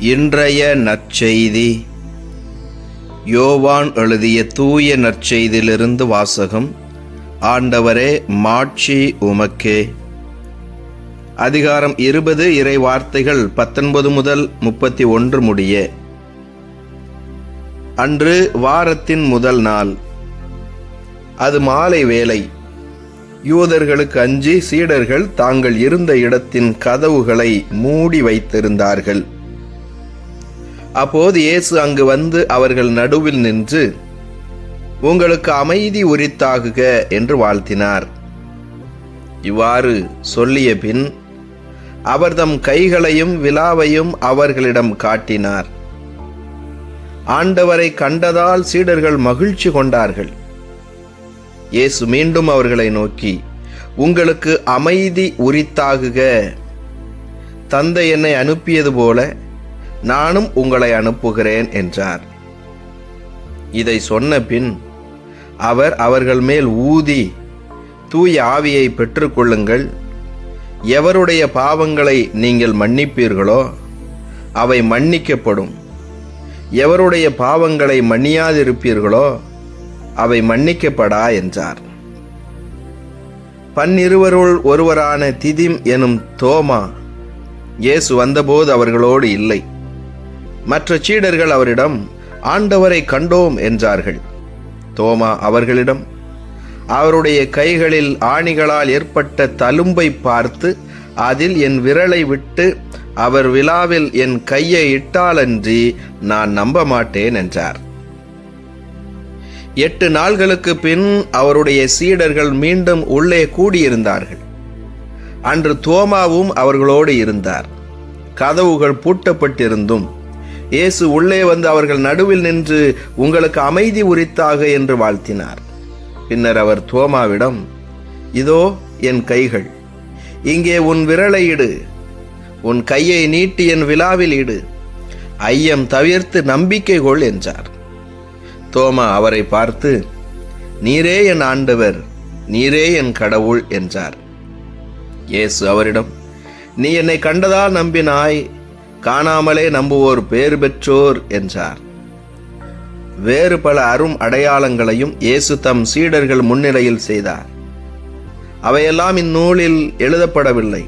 இன்றைய நற்செய்தி. யோவான் எழுதிய தூய நற்செய்தியிலிருந்து வாசகம். ஆண்டவரே மாட்சி உமக்கே. அதிகாரம் இருபது இறை வார்த்தைகள் பத்தொன்பது முதல் முப்பத்தி ஒன்று முடிய. அன்று வாரத்தின் முதல் நாள். அது மாலை வேளை. யூதர்களுக்கு அஞ்சி சீடர்கள் தாங்கள் இருந்த இடத்தின் கதவுகளை மூடி வைத்திருந்தார்கள். அப்போது இயேசு அங்கு வந்து அவர்கள் நடுவில் நின்று உங்களுக்கு அமைதி உரித்தாகுக என்று வாழ்த்தினார். இவ்வாறு சொல்லிய பின் அவர் தம் கைகளையும் விழாவையும் அவர்களிடம் காட்டினார். ஆண்டவரை கண்டதால் சீடர்கள் மகிழ்ச்சி கொண்டார்கள். இயேசு மீண்டும் அவர்களை நோக்கி உங்களுக்கு அமைதி உரித்தாகுக. தந்தை என்னை அனுப்பியது போல நானும் உங்களை அனுப்புகிறேன் என்றார். இதை சொன்ன பின் அவர் அவர்கள் மேல் ஊதி தூய ஆவியை பெற்றுக்கொள்ளுங்கள். எவருடைய பாவங்களை நீங்கள் மன்னிப்பீர்களோ அவை மன்னிக்கப்படும். எவருடைய பாவங்களை மன்னியாதிருப்பீர்களோ அவை மன்னிக்கப்படா என்றார். பன்னிருவருள் ஒருவரான திதிம் எனும் தோமா இயேசு வந்தபோது அவர்களோடு இல்லை. மற்ற சீடர்கள் அவரிடம் ஆண்டவரை கண்டோம் என்றார்கள். தோமா அவர்களிடம் அவருடைய கைகளில் ஆணிகளால் ஏற்பட்ட தழும்பை பார்த்து அதில் என் விரலை விட்டு அவர் விழாவில் என் கையை இட்டாலன்றி நான் நம்ப மாட்டேன் என்றார். எட்டு நாள்களுக்கு பின் அவருடைய சீடர்கள் மீண்டும் உள்ளே கூடியிருந்தார்கள். அன்று தோமாவும் அவர்களோடு இருந்தார். கதவுகள் பூட்டப்பட்டிருந்தும் இயேசு உள்ளே வந்து அவர்கள் நடுவில் நின்று உங்களுக்கு அமைதி உரித்தாக என்று வாழ்த்தினார். பின்னர் அவர் தோமாவிடம் இதோ என் கைகள் இங்கே உன் விரலை இடு உன் கையை நீட்டி என் விழாவில் இடு ஐயம் தவிர்த்து நம்பிக்கை கொள் என்றார். தோமா அவரை பார்த்து நீரே என் ஆண்டவர் நீரே என் கடவுள் என்றார். இயேசு அவரிடம் நீ என்னை கண்டதால் நம்பினாய் காணாமலே நம்புவோர் பேறு பெற்றோர் என்றார். வேறு பல அரும் அடையாளங்களையும் இயேசு தம் சீடர்கள் முன்னிலையில் செய்தார். அவையெல்லாம் இந்நூலில் எழுதப்படவில்லை.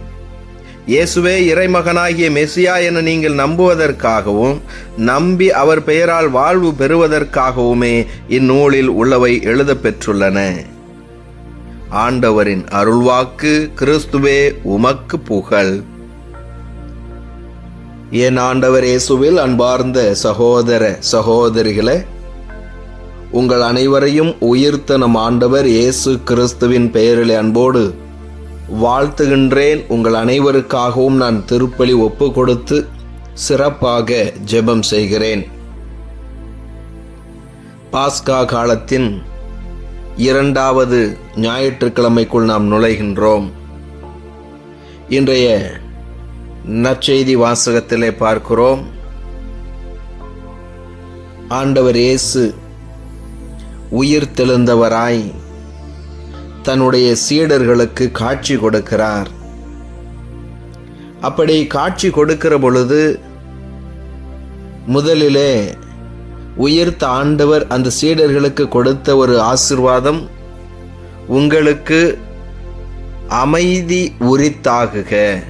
இயேசுவே இறைமகனாகிய மெசியா என நீங்கள் நம்புவதற்காகவும் நம்பி அவர் பெயரால் வாழ்வு பெறுவதற்காகவுமே இந்நூலில் உள்ளவை எழுத பெற்றுள்ளன. ஆண்டவரின் அருள்வாக்கு கிறிஸ்துவே உமக்கு புகழ். என் ஆண்டவர் இயேசுவில் அன்பார்ந்த சகோதர சகோதரிகளே உங்கள் அனைவரையும் உயிர்த்த நம் ஆண்டவர் இயேசு கிறிஸ்துவின் பெயரிலே அன்போடு வாழ்த்துகின்றேன். உங்கள் அனைவருக்காகவும் நான் திருப்பலி ஒப்பு கொடுத்து சிறப்பாக ஜெபம் செய்கிறேன். பாஸ்கா காலத்தின் இரண்டாவது ஞாயிற்றுக்கிழமைக்குள் நாம் நுழைகின்றோம். இன்றைய நற்செய்தி வாசகத்திலே பார்க்கிறோம். ஆண்டவர் இயேசு உயிர் தெழுந்தவராய் தன்னுடைய சீடர்களுக்கு காட்சி கொடுக்கிறார். அப்படி காட்சி கொடுக்கிற பொழுது முதலிலே உயிர்த்த ஆண்டவர் அந்த சீடர்களுக்கு கொடுத்த ஒரு ஆசிர்வாதம் உங்களுக்கு அமைதி உரித்தாகுக.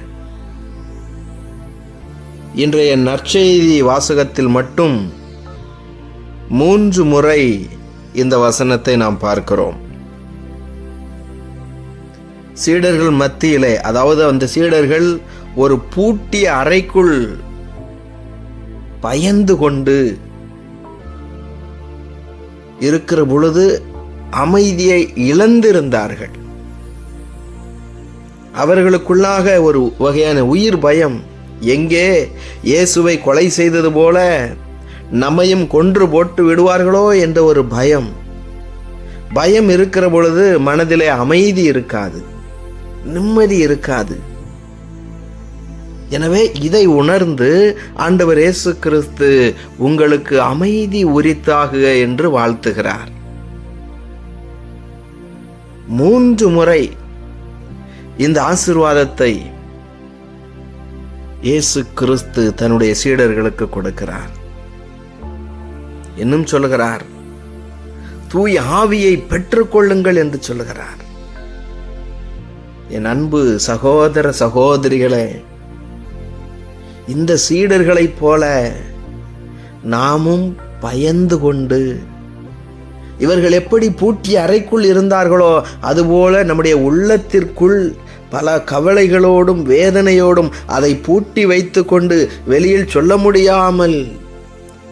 இன்றைய நற்செய்தி வாசகத்தில் மட்டும் மூன்று முறை இந்த வசனத்தை நாம் பார்க்கிறோம். சீடர்கள் மத்தியிலே அதாவது அந்த சீடர்கள் ஒரு பூட்டிய அறைக்குள் பயந்து கொண்டு இருக்கிற பொழுது அமைதியை இழந்திருந்தார்கள். அவர்களுக்குள்ளாக ஒரு வகையான உயிர் பயம் எங்கே இயேசுவை கொலை செய்தது போல நம்மையும் கொன்று போட்டு விடுவார்களோ என்ற ஒரு பயம். பயம் இருக்கிற பொழுது மனதிலே அமைதி இருக்காது நிம்மதி இருக்காது. எனவே இதை உணர்ந்து ஆண்டவர் இயேசு கிறிஸ்து உங்களுக்கு அமைதி உரித்தாகுக என்று வாழ்த்துகிறார். மூன்று முறை இந்த ஆசிர்வாதத்தை இயேசு கிறிஸ்து தன்னுடைய சீடர்களுக்கு கொடுக்கிறார். இன்னும் சொல்லுகிறார் தூய் ஆவியை பெற்றுக்கொள்ளுங்கள் என்று சொல்லுகிறார். என் அன்பு சகோதர சகோதரிகளே இந்த சீடர்களைப் போல நாமும் பயந்து கொண்டு இவர்கள் எப்படி பூட்டிய அறைக்குள் இருந்தார்களோ அதுபோல நம்முடைய உள்ளத்திற்குள் பல கவலைகளோடும் வேதனையோடும் அதை பூட்டி வைத்துக்கொண்டு வெளியில் சொல்ல முடியாமல்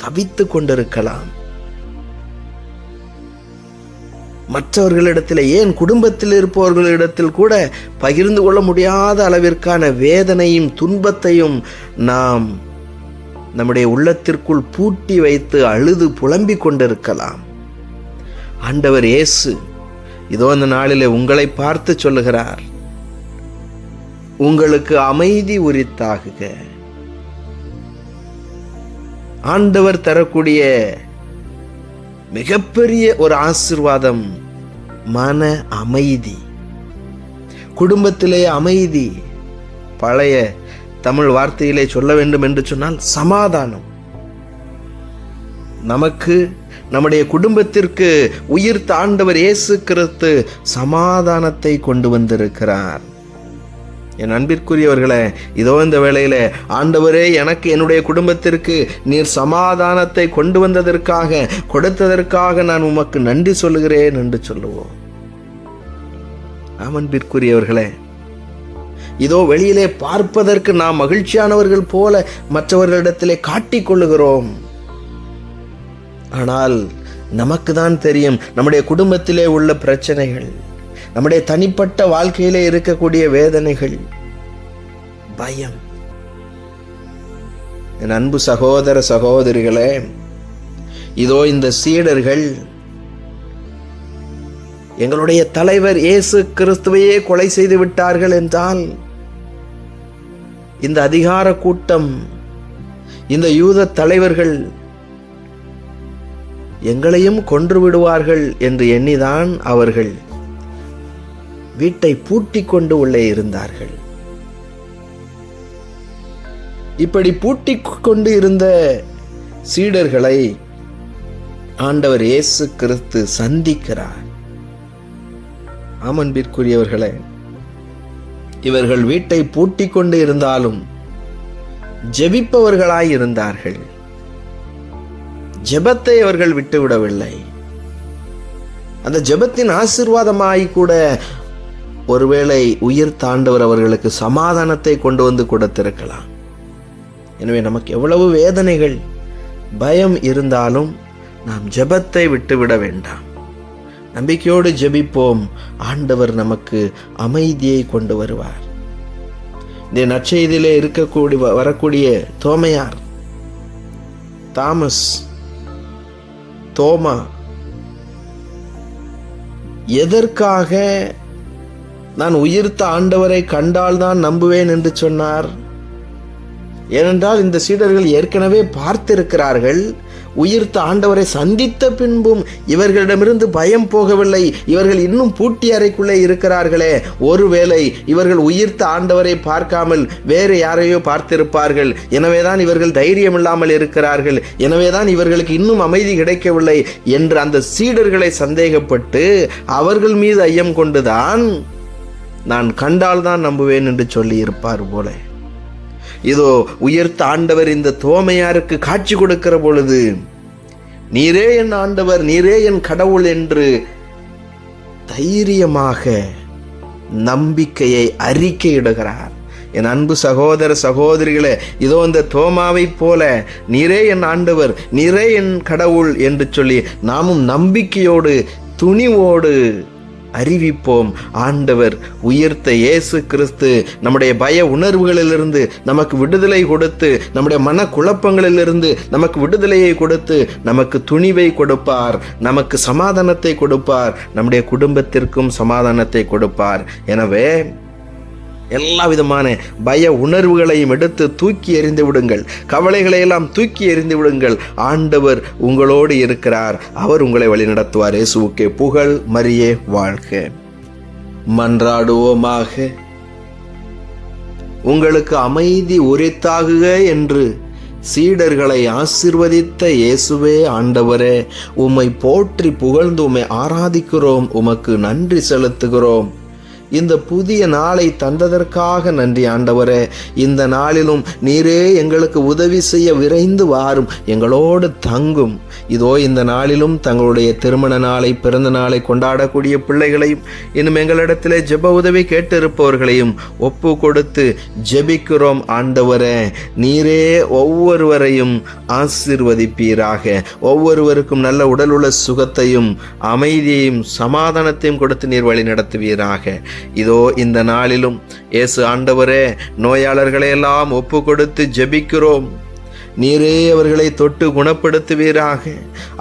தவித்து கொண்டிருக்கலாம். மற்றவர்களிடத்தில் ஏன் குடும்பத்தில் இருப்பவர்களிடத்தில் கூட பகிர்ந்து கொள்ள முடியாத அளவிற்கான வேதனையும் துன்பத்தையும் நாம் நம்முடைய உள்ளத்திற்குள் பூட்டி வைத்து அழுது புலம்பிக் கொண்டிருக்கலாம். ஆண்டவர் இயேசு இதோ அந்த நாளிலே உங்களை பார்த்து சொல்லுகிறார். உங்களுக்கு அமைதி உரித்தாகுக. ஆண்டவர் தரக்கூடிய மிகப்பெரிய ஒரு ஆசிர்வாதம் மன அமைதி. குடும்பத்திலே அமைதி. பழைய தமிழ் வார்த்தையிலே சொல்ல வேண்டும் என்று சொன்னால் சமாதானம். நமக்கு நம்முடைய குடும்பத்திற்கு உயிர் தாண்டவர் இயேசு கிறிஸ்து சமாதானத்தை கொண்டு வந்திருக்கிறார். என் அன்பிற்குரியவர்களே இதோ இந்த வேளையில் ஆண்டவரே எனக்கு என்னுடைய குடும்பத்திற்கு நீர் சமாதானத்தை கொண்டு வந்ததற்காக கொடுத்ததற்காக நான் உமக்கு நன்றி சொல்லுகிறேன் என்று சொல்லுவோம். அன்பிற்குரியவர்களே இதோ வெளியிலே பார்ப்பதற்கு நாம் மகிழ்ச்சியானவர்கள் போல மற்றவர்களிடத்திலே காட்டிக்கொள்ளுகிறோம் ஆனால் நமக்கு தான் தெரியும் நம்முடைய குடும்பத்திலே உள்ள பிரச்சனைகள். நம்முடைய தனிப்பட்ட வாழ்க்கையில இருக்கக்கூடிய வேதனைகள் பயம். என் அன்பு சகோதர சகோதரிகளே இதோ இந்த சீடர்கள் எங்களுடைய தலைவர் இயேசு கிறிஸ்துவையே கொலை செய்து விட்டார்கள் என்றால் இந்த அதிகார கூட்டம் இந்த யூத தலைவர்கள் எங்களையும் கொன்று விடுவார்கள் என்று எண்ணிதான் அவர்கள். வீட்டை பூட்டி கொண்டு உள்ளே இருந்தார்கள். இப்படி பூட்டி கொண்டு இருந்த சீடர்களை ஆண்டவர் இயேசு கிறிஸ்து சந்திக்கிறார். ஆமன்பிற்குரியவர்களே இவர்கள் வீட்டை பூட்டி கொண்டு இருந்தாலும் ஜெபிப்பவர்களாய் இருந்தார்கள். ஜெபத்தை அவர்கள் விட்டுவிடவில்லை. அந்த ஜெபத்தின் ஆசிர்வாதமாய் கூட ஒருவேளை உயிர் தாண்டவர் அவர்களுக்கு சமாதானத்தை கொண்டு வந்து கொடுத்திருக்கலாம். எனவே நமக்கு எவ்வளவு வேதனைகள் பயம் இருந்தாலும் நாம் ஜெபத்தை விட்டுவிட வேண்டாம். நம்பிக்கையோடு ஜெபிப்போம். ஆண்டவர் நமக்கு அமைதியை கொண்டு வருவார். இந்த நற்செய்தியிலே இருக்கக்கூடிய வரக்கூடிய தோமையார் தாமஸ் தோமா எதற்காக நான் உயிர்த்த ஆண்டவரை கண்டால்தான் நம்புவேன் என்று சொன்னார். ஏனென்றால் இந்த சீடர்கள் ஏற்கனவே பார்த்திருக்கிறார்கள். உயிர்த்த ஆண்டவரை சந்தித்த பின்பும் இவர்களிடமிருந்து பயம் போகவில்லை. இவர்கள் இன்னும் பூட்டி அறைக்குள்ளே இருக்கிறார்களே. ஒருவேளை இவர்கள் உயிர்த்த ஆண்டவரை பார்க்காமல் வேறு யாரையோ பார்த்திருப்பார்கள். எனவேதான் இவர்கள் தைரியம் இல்லாமல் இருக்கிறார்கள். எனவேதான் இவர்களுக்கு இன்னும் அமைதி கிடைக்கவில்லை என்று அந்த சீடர்களை சந்தேகப்பட்டு அவர்கள் மீது ஐயம் கொண்டுதான் நான் கண்டால்தான் நம்புவேன் என்று சொல்லியிருப்பார் போல. இதோ உயர்த்த ஆண்டவர் இந்த தோமையாருக்கு காட்சி கொடுக்கிற பொழுது நீரே என் ஆண்டவர் நீரே என் கடவுள் என்று தைரியமாக நம்பிக்கையை அறிக்கையிடுகிறார். என் அன்பு சகோதர சகோதரிகளே இதோ இந்த தோமாவைப் போல நீரே என் ஆண்டவர் நீரே என் கடவுள் என்று சொல்லி நாமும் நம்பிக்கையோடு துணிவோடு அறிவிப்போம். ஆண்டவர் உயிர்த்த இயேசு கிறிஸ்து நம்முடைய பய உணர்வுகளிலிருந்து நமக்கு விடுதலை கொடுத்து நம்முடைய மன குழப்பங்களிலிருந்து நமக்கு விடுதலையை கொடுத்து நமக்கு துணிவை கொடுப்பார். நமக்கு சமாதானத்தை கொடுப்பார். நம்முடைய குடும்பத்திற்கும் சமாதானத்தை கொடுப்பார். எனவே எல்லா விதமான பய உணர்வுகளையும் எடுத்து தூக்கி எறிந்து விடுங்கள். கவலைகளை எல்லாம் தூக்கி எறிந்து விடுங்கள். ஆண்டவர் உங்களோடு இருக்கிறார். அவர் உங்களை வழிநடத்துவார் இயேசுவுக்கே புகழ் மரியே வாழ்க. மன்றாடுவோமாக. உங்களுக்கு அமைதி உரித்தாகுக என்று சீடர்களை ஆசிர்வதித்த இயேசுவே ஆண்டவரே உம்மை போற்றி புகழ்ந்து உம்மை ஆராதிக்கிறோம். உமக்கு நன்றி செலுத்துகிறோம். இந்த புதிய நாளை தந்ததற்காக நன்றி ஆண்டவரே. இந்த நாளிலும் நீரே எங்களுக்கு உதவி செய்ய விரைந்து வாரும் எங்களோடு தங்கும். இதோ இந்த நாளிலும் தங்களுடைய திருமண நாளை பிறந்த நாளை கொண்டாடக்கூடிய பிள்ளைகளையும் இன்னும் எங்களிடத்திலே ஜெப உதவி கேட்டிருப்பவர்களையும் ஒப்பு கொடுத்து ஜெபிக்கிறோம் ஆண்டவரே. நீரே ஒவ்வொருவரையும் ஆசீர்வதிப்பீராக. ஒவ்வொருவருக்கும் நல்ல உடல் உள்ள சுகத்தையும் அமைதியையும் சமாதானத்தையும் கொடுத்து நீர் வழி நடத்துவீராக இதோ இந்த நாளிலும் இயேசு ஆண்டவரே நோயாளர்களை எல்லாம் ஒப்பு கொடுத்து ஜெபிக்கிறோம். நீரே அவர்களை தொட்டு குணப்படுத்துவீராக.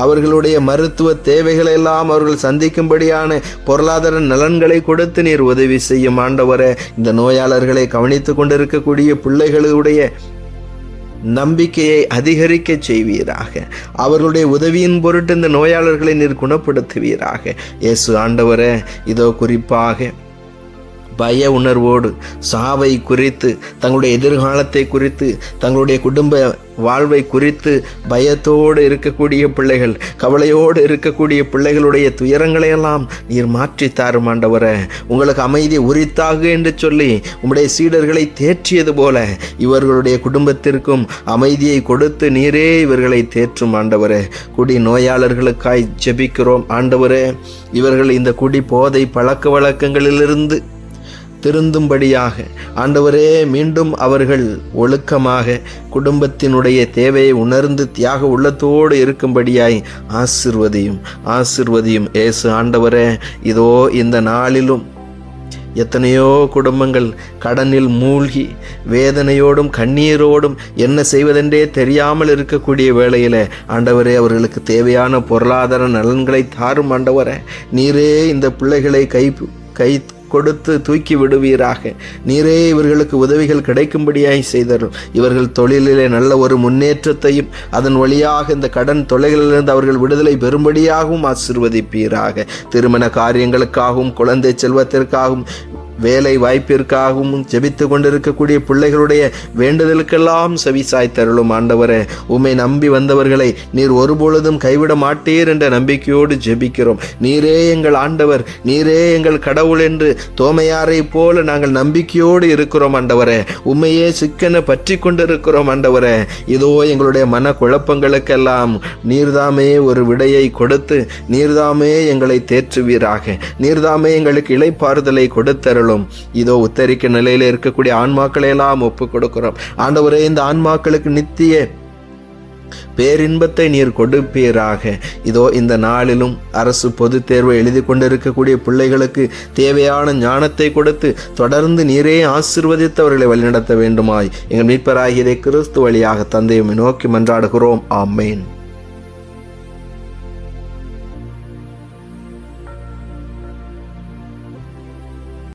அவர்களுடைய மருத்துவ தேவைகளை எல்லாம் அவர்கள் சந்திக்கும்படியான பொருளாதார நலன்களை கொடுத்து நீர் உதவி செய்யும் ஆண்டவரே. இந்த நோயாளர்களை கவனித்து கொண்டிருக்கக்கூடிய பிள்ளைகளுடைய நம்பிக்கையை அதிகரிக்க செய்வீராக. அவர்களுடைய உதவியின் பொருட்டு இந்த நோயாளர்களை நீர் குணப்படுத்துவீராக. இயேசு ஆண்டவரே இதோ குறிப்பாக பய உணர்வோடு சாவை குறித்து தங்களுடைய எதிர்காலத்தை குறித்து தங்களுடைய குடும்ப வாழ்வை குறித்து பயத்தோடு இருக்கக்கூடிய பிள்ளைகள் கவலையோடு இருக்கக்கூடிய பிள்ளைகளுடைய துயரங்களை எல்லாம் நீர் மாற்றி தாரும் ஆண்டவரே. உங்களுக்கு அமைதி உரித்தாகு என்று சொல்லி உம்முடைய சீடர்களை தேற்றியது போல இவர்களுடைய குடும்பத்திற்கும் அமைதியை கொடுத்து நீரே இவர்களை தேற்றும் ஆண்டவரே. குடி நோயாளர்களுக்காய் ஜெபிக்கிறோம் ஆண்டவரே. இவர்கள் இந்த குடி போதை பழக்க வழக்கங்களிலிருந்து திருந்தும்படியாக. ஆண்டவரே மீண்டும் அவர்கள் ஒழுக்கமாக குடும்பத்தினுடைய தேவையை உணர்ந்து தியாக உள்ளத்தோடு இருக்கும்படியாய் ஆசிர்வதியும் ஆசிர்வதியும். ஏசு ஆண்டவரே இதோ இந்த நாளிலும் எத்தனையோ குடும்பங்கள் கடனில் மூழ்கி வேதனையோடும் கண்ணீரோடும் என்ன செய்வதென்றே தெரியாமல் இருக்கக்கூடிய வேளையில் ஆண்டவரே அவர்களுக்கு தேவையான பொருளாதார நலன்களை தாரும் ஆண்டவரே. நீரே இந்த பிள்ளைகளை கை கை கொடுத்து தூக்கி விடுவீராக. நீரே இவர்களுக்கு உதவிகள் கிடைக்கும்படியாய் செய்தரும் இவர்கள் தொழிலிலே நல்ல ஒரு முன்னேற்றத்தையும் அதன் வழியாக இந்த கடன் தொலைகளிலிருந்து அவர்கள் விடுதலை பெறும்படியாகவும் ஆசிர்வதிப்பீராக. திருமண காரியங்களுக்காகவும் குழந்தை செல்வத்திற்காகவும் வேலை வாய்ப்பிற்காகவும் ஜெபித்து கொண்டிருக்கக்கூடிய பிள்ளைகளுடைய வேண்டுதலுக்கெல்லாம் செவிசாய் தருளும் ஆண்டவரே. உம்மை நம்பி வந்தவர்களை நீர் ஒருபொழுதும் கைவிட மாட்டீர் என்ற நம்பிக்கையோடு ஜெபிக்கிறோம். நீரே எங்கள் ஆண்டவர் நீரே எங்கள் கடவுள் என்று தோமையாரை போல நாங்கள் நம்பிக்கையோடு இருக்கிறோம் ஆண்டவரே. உண்மையே சிக்கன பற்றி கொண்டிருக்கிறோம் ஆண்டவரே. இதோ எங்களுடைய மன குழப்பங்களுக்கெல்லாம் நீர்தாமே ஒரு விடையை கொடுத்து நீர்தாமே எங்களை தேற்றுவீராக. நீர்தாமே எங்களுக்கு இளைப்பாறுதலை கொடுத்தருளும் இதோ உத்தரிக்க நிலையில் இருக்கக்கூடிய ஆன்மாக்களை எல்லாம் ஒப்பு கொடுக்கிறோம் ஆண்டவரே இந்த ஆன்மாக்களுக்கு நித்திய பேரின்பத்தை நீர் கொடுப்பீராக. இதோ இந்த நாளிலும் அரசு பொது தேர்வை எழுதி கொண்டிருக்கக்கூடிய பிள்ளைகளுக்கு தேவையான ஞானத்தை கொடுத்து தொடர்ந்து நீரே ஆசிர்வதித்து அவர்களை வழிநடத்த வேண்டுமாய். எங்கள் மீட்பராகியதை கிறிஸ்து வழியாக தந்தையுமை நோக்கி மன்றாடுகிறோம். ஆமேன்.